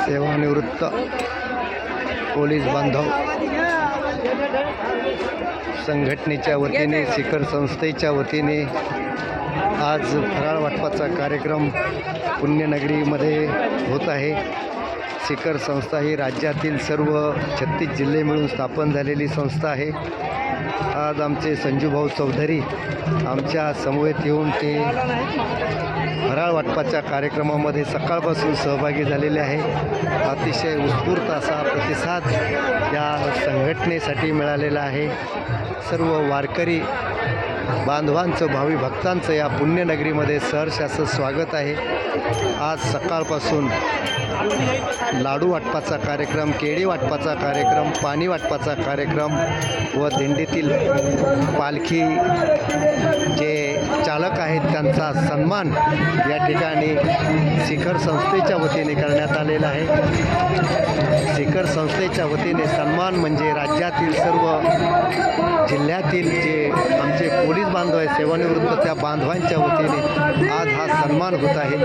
सेवानिवृत्त पोलीस बांधव संघटनेच्या वतीने शिखर संस्थेच्या वतीने आज फराळ वाटपाचा कार्यक्रम पुण्यनगरीमध्ये होत आहे. शिखर संस्था ही राज्यातील सर्व छत्तीस जिल्हे मिळून स्थापन झालेली संस्था आहे. आज आमचे संजूभाऊ चौधरी आमच्या समवेत येऊन ते फराळ वाटपाच्या कार्यक्रमामध्ये सकाळपासून सहभागी झालेले आहे. अतिशय उत्स्फूर्त असा प्रतिसाद या संघटनेसाठी मिळालेला आहे. सर्व वारकरी बांधवांचं भावी भक्तांचं या पुण्यनगरीमध्ये सहर्ष असं स्वागत आहे. आज सकाळपासून लाडू वाटपाचा कार्यक्रम केळी वाटपाचा कार्यक्रम पाणी वाटपाचा कार्यक्रम व दिंडीतील पालखी आहेत त्यांचा सन्मान या ठिकाणी शिखर संस्थेच्या वतीने करण्यात आलेला आहे. शिखर संस्थेच्या वतीने सन्मान म्हणजे राज्यातील सर्व जिल्ह्यातील जे आमचे पोलीस बांधव आहेत सेवानिवृत्त त्या बांधवांच्या वतीने आज हा सन्मान होत आहे.